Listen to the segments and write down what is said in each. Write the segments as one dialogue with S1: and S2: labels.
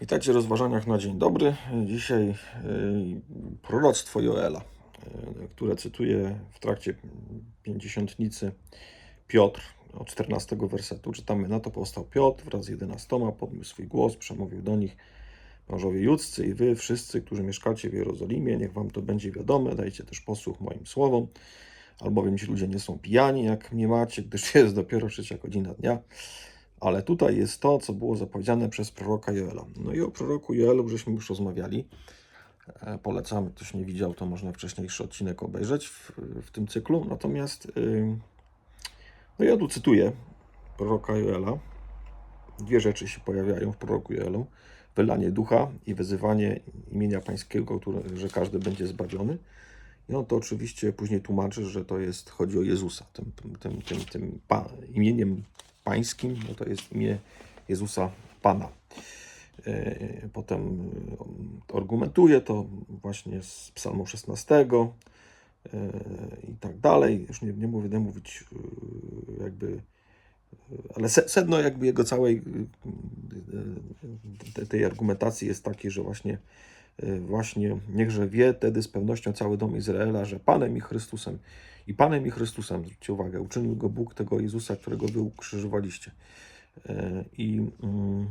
S1: Witajcie w rozważaniach na dzień dobry. Dzisiaj y, proroctwo Joela, y, które cytuję w trakcie pięćdziesiątnicy Piotr od 14 wersetu. Czytamy, na to powstał Piotr wraz z jedenastoma, podniósł swój głos, przemówił do nich mężowie judzcy i wy wszyscy, którzy mieszkacie w Jerozolimie, niech wam to będzie wiadome, dajcie też posłuch moim słowom, albowiem ci ludzie nie są pijani, jak mnie macie, gdyż jest dopiero trzecia godzina dnia. Ale tutaj jest to, co było zapowiedziane przez proroka Joela. No i o proroku Joelu żeśmy już rozmawiali. E, Polecamy, ktoś nie widział, to można wcześniejszy odcinek obejrzeć w, w tym cyklu. Natomiast, no ja tu cytuję proroka Joela. Dwie rzeczy się pojawiają w proroku Joelu. Wylanie ducha i wyzywanie imienia pańskiego, które, że każdy będzie zbawiony. I on to oczywiście później tłumaczy, że to jest, chodzi o Jezusa. Tym, tym, tym, tym, tym pa, imieniem pańskim, no to jest imię Jezusa Pana. E, Potem e, argumentuje to właśnie z Psalmu 16 e, i tak dalej. Już nie, nie mówię, nie mówić jakby, ale se- sedno jakby jego całej te- tej argumentacji jest takie, że właśnie właśnie niechże wie wtedy z pewnością cały dom Izraela, że Panem i Chrystusem i Panem i Chrystusem, zwróćcie uwagę, uczynił go Bóg tego Jezusa, którego wy ukrzyżowaliście. E, I, mm,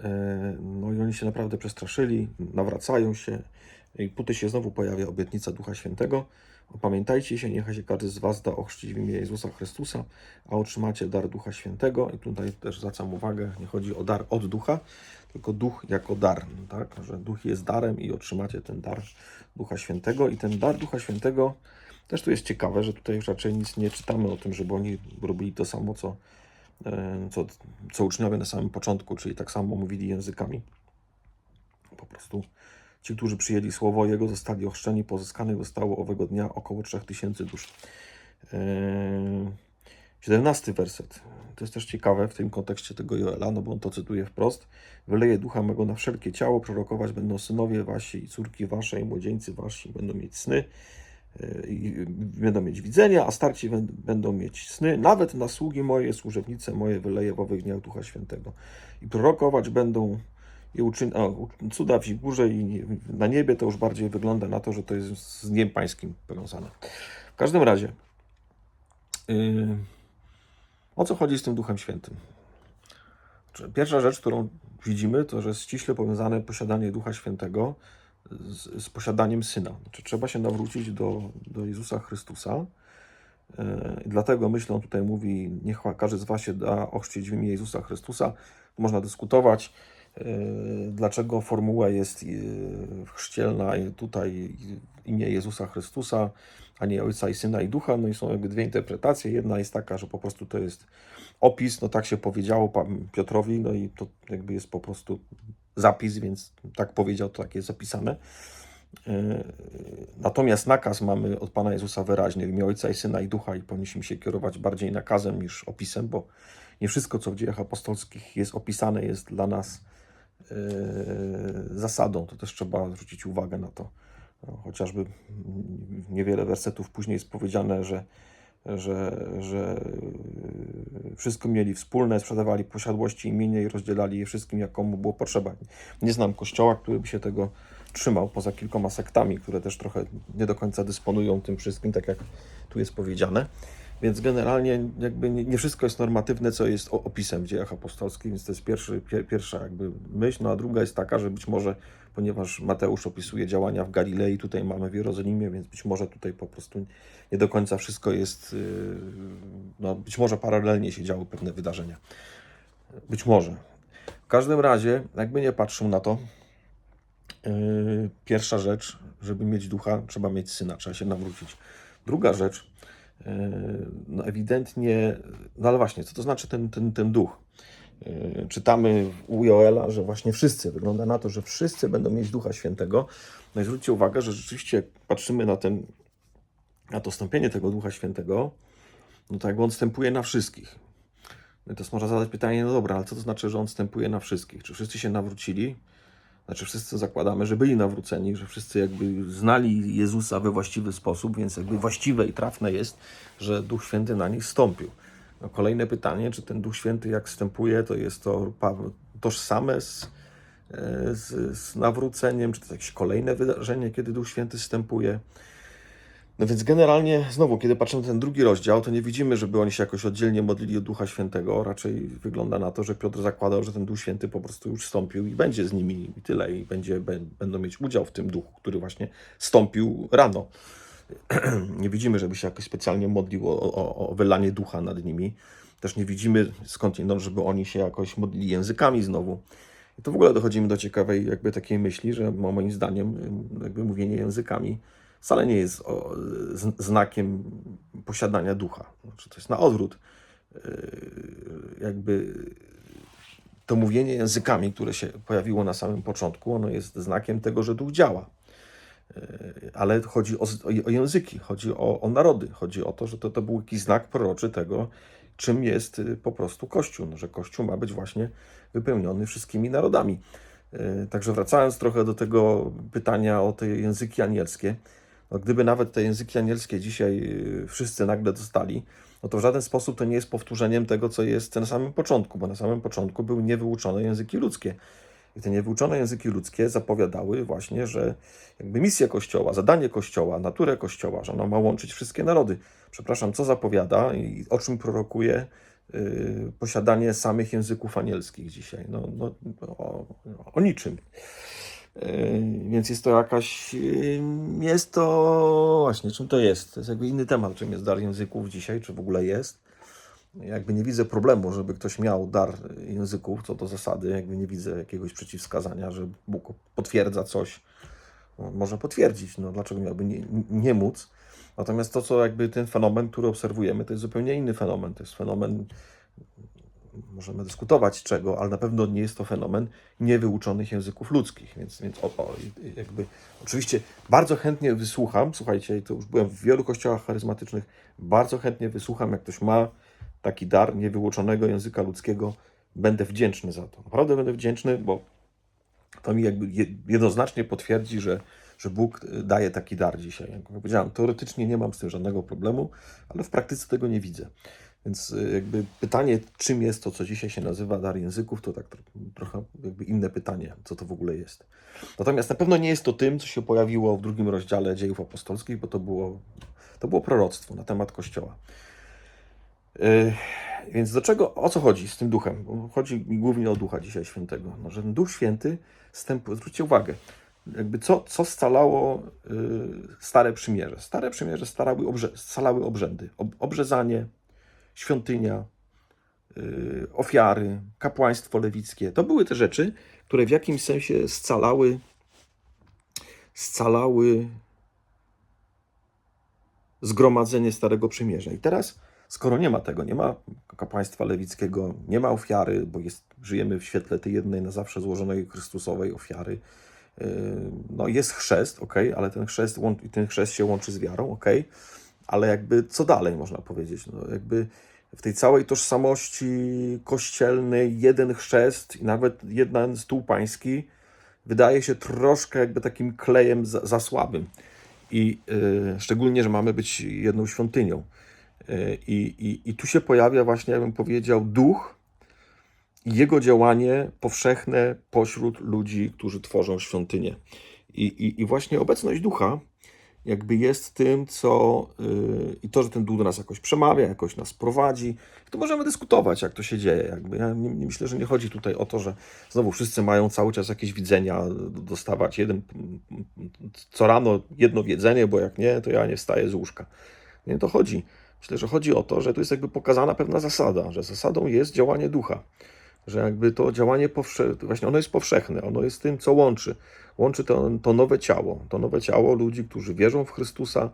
S1: e, no i oni się naprawdę przestraszyli, nawracają się i tutaj się znowu pojawia obietnica Ducha Świętego. Opamiętajcie się, niechaj się każdy z was da ochrzcić w imię Jezusa Chrystusa, a otrzymacie dar Ducha Świętego. I tutaj też zwracam uwagę, nie chodzi o dar od Ducha, tylko Duch jako dar, tak? że Duch jest darem i otrzymacie ten dar Ducha Świętego. I ten dar Ducha Świętego też tu jest ciekawe, że tutaj już raczej nic nie czytamy o tym, żeby oni robili to samo, co, e, co, co uczniowie na samym początku, czyli tak samo mówili językami. Po prostu ci, którzy przyjęli słowo Jego, zostali ochrzczeni, pozyskanych zostało owego dnia około 3000 dusz. Eee, 17 werset. To jest też ciekawe w tym kontekście tego Joela, no bo on to cytuje wprost. Wyleję ducha mego na wszelkie ciało, prorokować będą synowie wasi i córki wasze i młodzieńcy wasi będą mieć sny e, i będą mieć widzenia, a starci bę- będą mieć sny. Nawet na sługi moje, służebnice moje wyleję w owych dniach Ducha Świętego. I prorokować będą i uczyn, u- cuda w górze i na niebie to już bardziej wygląda na to, że to jest z dniem pańskim powiązane. W każdym razie, yy, o co chodzi z tym Duchem Świętym? Pierwsza rzecz, którą widzimy, to że jest ściśle powiązane posiadanie Ducha Świętego z, z posiadaniem Syna. Znaczy, trzeba się nawrócić do, do Jezusa Chrystusa. Yy, Dlatego myślę, tutaj mówi, niech każdy z Was się da ochrzcić w imię Jezusa Chrystusa. Można dyskutować, dlaczego formuła jest yy, chrzcielna tutaj imię Jezusa Chrystusa, a nie Ojca i Syna i Ducha. No i są jakby dwie interpretacje. Jedna jest taka, że po prostu to jest opis, no tak się powiedziało Piotrowi, no i to jakby jest po prostu zapis, więc tak powiedział, to tak jest zapisane. Yy, Natomiast nakaz mamy od Pana Jezusa wyraźny w imię Ojca i Syna i Ducha i powinniśmy się kierować bardziej nakazem niż opisem, bo nie wszystko, co w dziejach apostolskich jest opisane, jest dla nas zasadą. To też trzeba zwrócić uwagę na to. No, chociażby niewiele wersetów później jest powiedziane, że, że, że yy, wszystko mieli wspólne, sprzedawali posiadłości imienia i rozdzielali je wszystkim, jak komu było potrzeba. Nie znam kościoła, który by się tego trzymał, poza kilkoma sektami, które też trochę nie do końca dysponują tym wszystkim, tak jak tu jest powiedziane. Więc generalnie jakby nie, wszystko jest normatywne, co jest opisem w dziejach apostolskich, więc to jest pierwszy, pier, pierwsza jakby myśl. No a druga jest taka, że być może, ponieważ Mateusz opisuje działania w Galilei, tutaj mamy w Jerozolimie, więc być może tutaj po prostu nie do końca wszystko jest, yy, no być może paralelnie się działy pewne wydarzenia. Być może. W każdym razie, jakby nie patrzył na to, Yy, Pierwsza rzecz, żeby mieć ducha, trzeba mieć syna, trzeba się nawrócić. Druga rzecz, no ewidentnie, no ale właśnie, co to znaczy ten, ten, ten duch? Yy, Czytamy u Joela, że właśnie wszyscy, wygląda na to, że wszyscy będą mieć Ducha Świętego. No i zwróćcie uwagę, że rzeczywiście jak patrzymy na, ten, na to stąpienie tego Ducha Świętego, no to jakby on wstępuje na wszystkich. No i można zadać pytanie, no dobra, ale co to znaczy, że on wstępuje na wszystkich? Czy wszyscy się nawrócili? Znaczy wszyscy zakładamy, że byli nawróceni, że wszyscy jakby znali Jezusa we właściwy sposób, więc jakby właściwe i trafne jest, że Duch Święty na nich stąpił. No kolejne pytanie, czy ten Duch Święty jak wstępuje, to jest to tożsame z, e, z, z nawróceniem, czy to jest jakieś kolejne wydarzenie, kiedy Duch Święty wstępuje. No więc generalnie, znowu, kiedy patrzymy na ten drugi rozdział, to nie widzimy, żeby oni się jakoś oddzielnie modlili o Ducha Świętego. Raczej wygląda na to, że Piotr zakładał, że ten Duch Święty po prostu już stąpił i będzie z nimi i tyle. I będzie, bę- będą mieć udział w tym Duchu, który właśnie stąpił rano. nie widzimy, żeby się jakoś specjalnie modlił o, o, o wylanie Ducha nad nimi. Też nie widzimy skądinąd, żeby oni się jakoś modlili językami znowu. I to w ogóle dochodzimy do ciekawej jakby takiej myśli, że mo- moim zdaniem jakby mówienie językami wcale nie jest o, z, znakiem posiadania ducha. Znaczy, to jest na odwrót. Yy, Jakby to mówienie językami, które się pojawiło na samym początku, ono jest znakiem tego, że duch działa. Yy, Ale chodzi o, o języki, chodzi o, o narody, chodzi o to, że to, to był jakiś znak proroczy tego, czym jest y, po prostu Kościół, no, że Kościół ma być właśnie wypełniony wszystkimi narodami. Yy, Także wracając trochę do tego pytania o te języki anielskie, no gdyby nawet te języki anielskie dzisiaj yy, wszyscy nagle dostali, no to w żaden sposób to nie jest powtórzeniem tego, co jest na samym początku, bo na samym początku były niewyuczone języki ludzkie. I te niewyuczone języki ludzkie zapowiadały właśnie, że jakby misję Kościoła, zadanie Kościoła, naturę Kościoła, że ono ma łączyć wszystkie narody. Przepraszam, co zapowiada i o czym prorokuje yy, posiadanie samych języków anielskich dzisiaj? No, no, o, o niczym. Yy, Więc jest to jakaś. yy, Jest to. Właśnie, czym to jest? To jest jakby inny temat, czym jest dar języków dzisiaj, czy w ogóle jest. Jakby nie widzę problemu, żeby ktoś miał dar języków, co do zasady, jakby nie widzę jakiegoś przeciwwskazania, że Bóg potwierdza coś. No, może potwierdzić, no dlaczego miałby nie, nie móc. Natomiast to, co jakby ten fenomen, który obserwujemy, to jest zupełnie inny fenomen. To jest fenomen możemy dyskutować czego, ale na pewno nie jest to fenomen niewyuczonych języków ludzkich, więc, więc o, o, jakby oczywiście bardzo chętnie wysłucham, słuchajcie, to już byłem w wielu kościołach charyzmatycznych, bardzo chętnie wysłucham, jak ktoś ma taki dar niewyuczonego języka ludzkiego, będę wdzięczny za to. Naprawdę będę wdzięczny, bo to mi jakby je- jednoznacznie potwierdzi, że, że Bóg y, daje taki dar dzisiaj. Jak powiedziałem, teoretycznie nie mam z tym żadnego problemu, ale w praktyce tego nie widzę. Więc y, jakby pytanie, czym jest to, co dzisiaj się nazywa dar języków, to tak tro- trochę jakby inne pytanie, co to w ogóle jest. Natomiast na pewno nie jest to tym, co się pojawiło w drugim rozdziale dziejów apostolskich, bo to było, to było proroctwo na temat Kościoła. Yy, Więc do czego, o co chodzi z tym duchem? Bo Chodzi mi głównie o ducha dzisiaj świętego. No, że ten duch święty, zwróćcie uwagę, jakby co, co scalało yy, Stare Przymierze? Stare Przymierze starały obrze, scalały obrzędy. Ob, obrzezanie, świątynia, yy, ofiary, kapłaństwo lewickie. To były te rzeczy, które w jakimś sensie scalały, scalały zgromadzenie Starego Przymierza. I teraz, skoro nie ma tego, nie ma kapłaństwa lewickiego, nie ma ofiary, bo jest, żyjemy w świetle tej jednej na zawsze złożonej Chrystusowej ofiary, yy, no jest chrzest, ok, ale ten chrzest, ten chrzest się łączy z wiarą, ok, ale jakby co dalej można powiedzieć? No jakby w tej całej tożsamości kościelnej jeden chrzest i nawet jeden stół pański wydaje się troszkę jakby takim klejem za, za słabym. I y, szczególnie, że mamy być jedną świątynią. Y, I, i, tu się pojawia właśnie, ja bym powiedział, duch i jego działanie powszechne pośród ludzi, którzy tworzą świątynię. I, i, i właśnie obecność ducha jakby jest tym, co yy, i to, że ten duch do nas jakoś przemawia, jakoś nas prowadzi. To możemy dyskutować, jak to się dzieje. Jakby. Ja nie, nie myślę, że nie chodzi tutaj o to, że znowu wszyscy mają cały czas jakieś widzenia, dostawać jeden co rano jedno wiedzenie, bo jak nie, to ja nie wstaję z łóżka. Nie to chodzi. Myślę, że chodzi o to, że tu jest jakby pokazana pewna zasada, że zasadą jest działanie ducha. Że jakby to działanie powsze- właśnie ono jest powszechne, ono jest tym, co łączy. Łączy to, to nowe ciało, to nowe ciało ludzi, którzy wierzą w Chrystusa,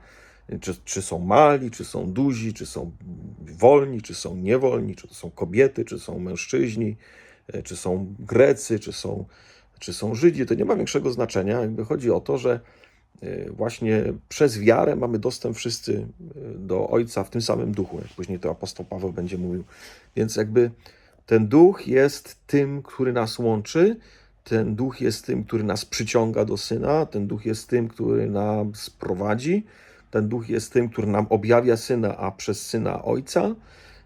S1: czy, czy są mali, czy są duzi, czy są wolni, czy są niewolni, czy to są kobiety, czy są mężczyźni, e, czy są Grecy, czy są, czy są Żydzi, to nie ma większego znaczenia. Jakby chodzi o to, że e, właśnie przez wiarę mamy dostęp wszyscy e, do Ojca w tym samym duchu, jak później to apostoł Paweł będzie mówił. Więc jakby ten duch jest tym, który nas łączy, ten duch jest tym, który nas przyciąga do syna, ten duch jest tym, który nas prowadzi, ten duch jest tym, który nam objawia syna, a przez syna ojca.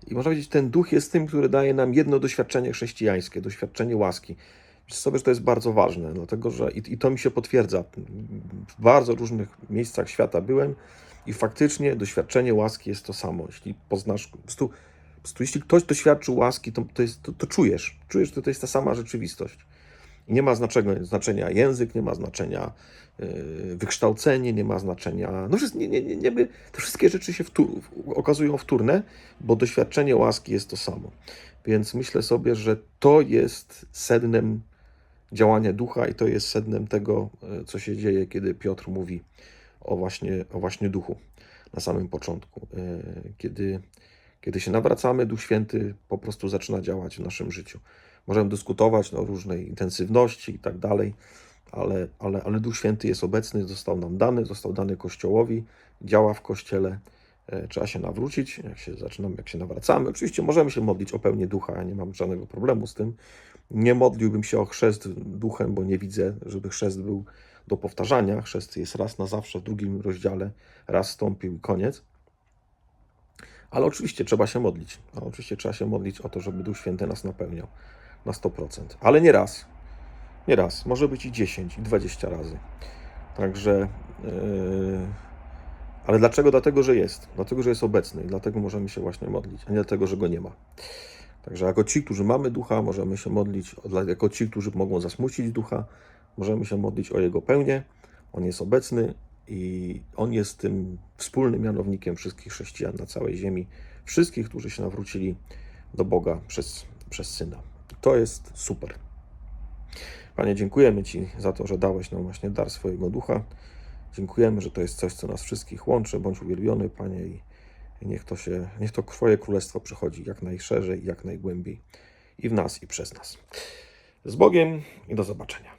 S1: I można powiedzieć, ten duch jest tym, który daje nam jedno doświadczenie chrześcijańskie, doświadczenie łaski. Myślę sobie, że to jest bardzo ważne, dlatego że i, i to mi się potwierdza. W bardzo różnych miejscach świata byłem i faktycznie doświadczenie łaski jest to samo. Jeśli poznasz, po prostu, prostu jeśli ktoś doświadczył łaski, to, to, jest, to, to czujesz. Czujesz, że to jest ta sama rzeczywistość. I nie ma znaczenia, znaczenia język, nie ma znaczenia yy, wykształcenie, nie ma znaczenia. No, nie, nie, nie, nie, te wszystkie rzeczy się wtór, okazują wtórne, bo doświadczenie łaski jest to samo. Więc myślę sobie, że to jest sednem działania ducha i to jest sednem tego, e, co się dzieje, kiedy Piotr mówi o właśnie, o właśnie duchu na samym początku. E, Kiedy, kiedy się nawracamy, Duch Święty po prostu zaczyna działać w naszym życiu. Możemy dyskutować o różnej intensywności i tak dalej, ale, ale, ale Duch Święty jest obecny, został nam dany, został dany Kościołowi, działa w Kościele. E, Trzeba się nawrócić, jak się zaczynamy, jak się nawracamy. Oczywiście możemy się modlić o pełnię ducha, ja nie mam żadnego problemu z tym. Nie modliłbym się o chrzest duchem, bo nie widzę, żeby chrzest był do powtarzania. Chrzest jest raz na zawsze w drugim rozdziale, raz stąpił i koniec. Ale oczywiście trzeba się modlić. A oczywiście trzeba się modlić o to, żeby Duch Święty nas napełniał na 100%. Ale nie raz. Nie raz. Może być i 10, i 20 razy. Także. Yy... Ale dlaczego? Dlatego, że jest. Dlatego, że jest obecny i dlatego możemy się właśnie modlić, a nie dlatego, że go nie ma. Także jako ci, którzy mamy ducha, możemy się modlić, jako ci, którzy mogą zasmucić ducha, możemy się modlić o jego pełnię. On jest obecny i on jest tym wspólnym mianownikiem wszystkich chrześcijan na całej ziemi, wszystkich, którzy się nawrócili do Boga przez, przez Syna. To jest super. Panie, dziękujemy Ci za to, że dałeś nam właśnie dar swojego ducha. Dziękujemy, że to jest coś, co nas wszystkich łączy. Bądź uwielbiony, Panie, i niech to się, niech to Twoje królestwo przychodzi jak najszerzej jak najgłębiej i w nas, i przez nas. Z Bogiem i do zobaczenia.